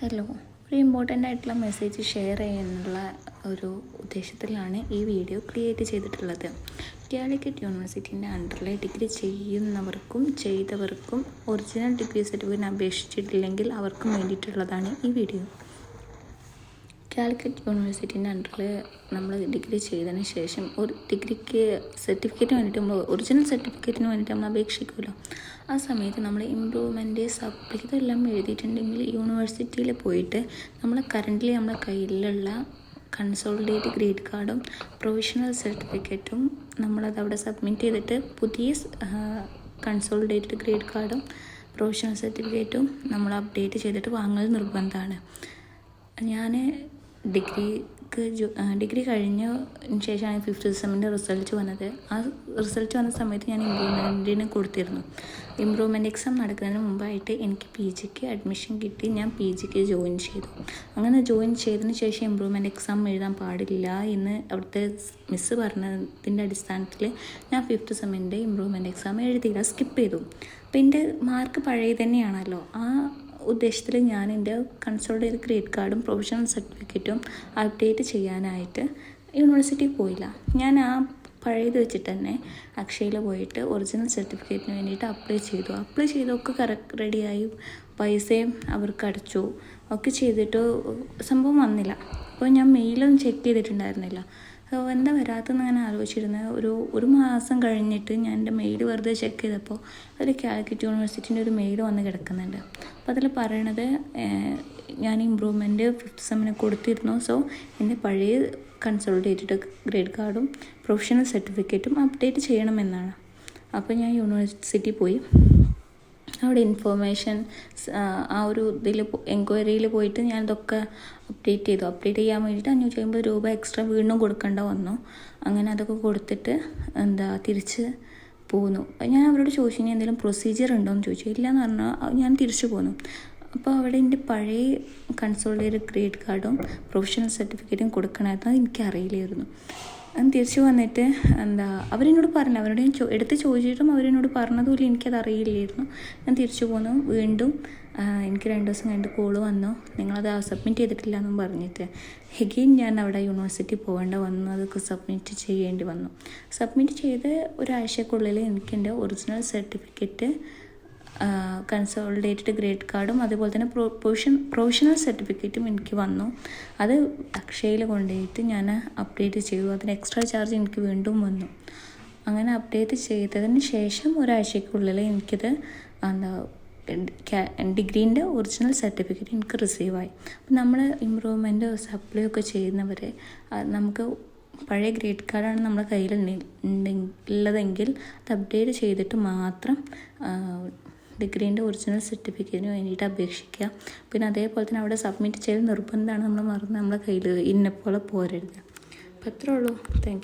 Hello ഒരു important ആയിട്ടുള്ള message share ചെയ്യാനുള്ള ഒരു ഉദ്ദേശത്തിലാണ് ഈ വീഡിയോ ക്രിയേറ്റ് ചെയ്തിട്ടുള്ളത്. കാലിക്കറ്റ് യൂണിവേഴ്സിറ്റീന്റെ അണ്ടറിലെ ഡിഗ്രി ചെയ്യുന്നവർക്കും ചെയ്തവർക്കും ഒറിജിനൽ ഡിഗ്രി സർട്ടിഫിക്കറ്റിന് അപേക്ഷിച്ചിട്ടില്ലെങ്കിൽ അവർക്കും വേണ്ടിയിട്ടുള്ളതാണ് ഈ വീഡിയോ കാലിക്കറ്റ് യൂണിവേഴ്സിറ്റീന്റെ അണ്ടറിൽ നമ്മൾ ഡിഗ്രി ചെയ്തതിന് ശേഷം ഒരു ഡിഗ്രിക്ക് സർട്ടിഫിക്കറ്റ് വേണ്ടിയിട്ട് നമ്മൾ ഒറിജിനൽ സർട്ടിഫിക്കറ്റിന് വേണ്ടിയിട്ട് നമ്മൾ അപേക്ഷിക്കുമല്ലോ ആ സമയത്ത് നമ്മൾ ഇമ്പ്രൂവ്മെന്റ് സപ്ലി ഇതെല്ലാം എഴുതിയിട്ടുണ്ടെങ്കിൽ യൂണിവേഴ്സിറ്റിയിൽ പോയിട്ട് നമ്മൾ കറന്റ്ലി നമ്മുടെ കയ്യിലുള്ള കൺസോൾഡേറ്റ് ഗ്രേഡ് കാർഡും പ്രൊവിഷണൽ സർട്ടിഫിക്കറ്റും നമ്മളത് അവിടെ സബ്മിറ്റ് ചെയ്തിട്ട് പുതിയ കൺസോളിഡേറ്റഡ് ഗ്രേഡ് കാർഡും പ്രൊവിഷണൽ സർട്ടിഫിക്കറ്റും നമ്മൾ അപ്ഡേറ്റ് ചെയ്തിട്ട് വാങ്ങൽ നിർബന്ധമാണ്. ഞാൻ ഡിഗ്രിക്ക് ഡിഗ്രി കഴിഞ്ഞ ശേഷമാണ് ഫിഫ്ത്ത് സെമ്മിന്റെ റിസൾട്ട് വന്നത്. ആ റിസൾട്ട് വന്ന സമയത്ത് ഞാൻ ഇമ്പ്രൂവ്മെന്റിന് കൊടുത്തിരുന്നു. ഇമ്പ്രൂവ്മെന്റ് എക്സാം നടക്കുന്നതിന് മുമ്പായിട്ട് എനിക്ക് പി ജിക്ക് അഡ്മിഷൻ കിട്ടി. ഞാൻ പി ജിക്ക് ജോയിൻ ചെയ്തു. അങ്ങനെ ജോയിൻ ചെയ്തതിന് ശേഷം ഇമ്പ്രൂവ്മെന്റ് എക്സാം എഴുതാൻ പാടില്ല എന്ന് അവിടുത്തെ മിസ്സ് പറഞ്ഞതിന്റെ അടിസ്ഥാനത്തിൽ ഞാൻ ഫിഫ്ത്ത് സെമ്മിന്റെ ഇമ്പ്രൂവ്മെന്റ് എക്സാം എഴുതിയില്ല. സ്കിപ്പ് ചെയ്തു. അപ്പം എന്റെ മാർക്ക് പഴയ തന്നെയാണല്ലോ ആ ഉദ്ദേശത്തിൽ ഞാൻ എന്റെ കൺസോൾട്ടേറ്റ് ഗ്രേഡ് കാർഡും പ്രൊഫഷണൽ സർട്ടിഫിക്കറ്റും അപ്ഡേറ്റ് ചെയ്യാനായിട്ട് യൂണിവേഴ്സിറ്റി പോയില്ല. ഞാൻ ആ പഴയത് വെച്ചിട്ട് തന്നെ അക്ഷയയിൽ പോയിട്ട് ഒറിജിനൽ സർട്ടിഫിക്കറ്റിന് വേണ്ടിയിട്ട് അപ്ലൈ ചെയ്തു. അപ്ലൈ ചെയ്തൊക്കെ കറക്റ്റ് റെഡിയായി പൈസയും അവർക്ക് അടച്ചു. ഒക്കെ ചെയ്തിട്ട് സംഭവം വന്നില്ല. അപ്പോൾ ഞാൻ മെയിലൊന്നും ചെക്ക് ചെയ്തിട്ടുണ്ടായിരുന്നില്ല. എന്താ വരാത്തെന്ന് ഞാൻ ആലോചിച്ചിരുന്നത് ഒരു ഒരു മാസം കഴിഞ്ഞിട്ട് ഞാൻ എന്റെ മെയിൽ വെറുതെ ചെക്ക് ചെയ്തപ്പോൾ അതിൽ കാലിക്കറ്റ് യൂണിവേഴ്സിറ്റിന്റെ ഒരു മെയിൽ വന്ന് കിടക്കുന്നുണ്ട്. അപ്പോൾ അതിൽ പറയണത് ഞാൻ ഇമ്പ്രൂവ്മെന്റ് ഫിഫ്ത്ത് സെമ്മിന് കൊടുത്തിരുന്നു. സോ എന്റെ പഴയ കൺസോൾട്ടേറ്റഡ് ഗ്രേഡ് കാർഡും പ്രൊഫഷണൽ സർട്ടിഫിക്കറ്റും അപ്ഡേറ്റ് ചെയ്യണമെന്നാണ്. അപ്പോൾ ഞാൻ യൂണിവേഴ്സിറ്റി പോയി. അവിടെ ഇൻഫോർമേഷൻ ആ ഒരു ഇതിൽ എൻക്വയറിയിൽ പോയിട്ട് ഞാൻ ഇതൊക്കെ അപ്ഡേറ്റ് ചെയ്തു. അപ്ഡേറ്റ് ചെയ്യാൻ വേണ്ടിയിട്ട് അഞ്ഞൂറ്റി അമ്പത് രൂപ എക്സ്ട്രാ വീണ്ടും കൊടുക്കേണ്ട വന്നു. അങ്ങനെ അതൊക്കെ കൊടുത്തിട്ട് എന്താ തിരിച്ച് പോന്നു ഞാൻ അവരോട് ചോദിച്ചു ഇനി എന്തെങ്കിലും പ്രൊസീജിയർ ഉണ്ടോ എന്ന് ചോദിച്ചു. ഇല്ല എന്ന് പറഞ്ഞാൽ ഞാൻ തിരിച്ചു പോന്നു. അപ്പോൾ അവിടെ എന്റെ പഴയ കൺസോൾട്ടേറ്റ് ക്രെഡിറ്റ് കാർഡും പ്രൊഫഷണൽ സർട്ടിഫിക്കറ്റും കൊടുക്കണമായിരുന്നു. അത് എനിക്കറിയില്ലായിരുന്നു. തിരിച്ചു വന്നിട്ട് എന്താ അവരെന്നോട് പറഞ്ഞു അവരോട് ഞാൻ എടുത്ത് ചോദിച്ചിട്ടും അവരെന്നോട് പറഞ്ഞതുപോലെ എനിക്കത് അറിയില്ലായിരുന്നു. ഞാൻ തിരിച്ചു പോന്നു. വീണ്ടും എനിക്ക് രണ്ട് ദിവസം കഴിഞ്ഞിട്ട് കോൾ വന്നു. നിങ്ങളത് സബ്മിറ്റ് ചെയ്തിട്ടില്ല എന്നും പറഞ്ഞിട്ട്. എഗെയിൻ ഞാൻ അവിടെ യൂണിവേഴ്സിറ്റി പോകേണ്ട വന്നു. അതൊക്കെ സബ്മിറ്റ് ചെയ്യേണ്ടി വന്നു. സബ്മിറ്റ് ചെയ്ത് ഒരാഴ്ചക്കുള്ളിൽ എനിക്ക് എന്റെ ഒറിജിനൽ സർട്ടിഫിക്കറ്റ് കൺസോളിഡേറ്റഡ് ഗ്രേഡ് കാർഡും അതുപോലെ തന്നെ പ്രൊഫഷൻ പ്രൊഫഷണൽ സർട്ടിഫിക്കറ്റും എനിക്ക് വന്നു. അത് അക്ഷയയിൽ കൊണ്ടുപോയിട്ട് ഞാൻ അപ്ഡേറ്റ് ചെയ്തു. അതിന് എക്സ്ട്രാ ചാർജ് എനിക്ക് വീണ്ടും വന്നു. അങ്ങനെ അപ്ഡേറ്റ് ചെയ്തതിന് ശേഷം ഒരാഴ്ചക്കുള്ളിൽ എനിക്കത് എന്താ ഡിഗ്രീന്റെ ഒറിജിനൽ സർട്ടിഫിക്കറ്റ് എനിക്ക് റിസീവായി അപ്പം നമ്മൾ ഇമ്പ്രൂവ്മെന്റ് സപ്ലൈ ഒക്കെ ചെയ്യുന്നവർ നമുക്ക് പഴയ ഗ്രേഡ് കാർഡാണ് നമ്മുടെ കയ്യിൽ ഉള്ളതെങ്കിൽ അത് അപ്ഡേറ്റ് ചെയ്തിട്ട് മാത്രം ഡിഗ്രീന്റെ ഒറിജിനൽ സർട്ടിഫിക്കറ്റിന് വേണ്ടിയിട്ട് അപേക്ഷിക്കുക. പിന്നെ അതേപോലെ തന്നെ അവിടെ സബ്മിറ്റ് ചെയ്ത് നിർബന്ധമാണ്. നമ്മൾ മറന്ന് നമ്മുടെ കയ്യിൽ ഇന്നെപ്പോലെ പോരരുത്. അപ്പോൾ അത്രേ ഉള്ളൂ. താങ്ക്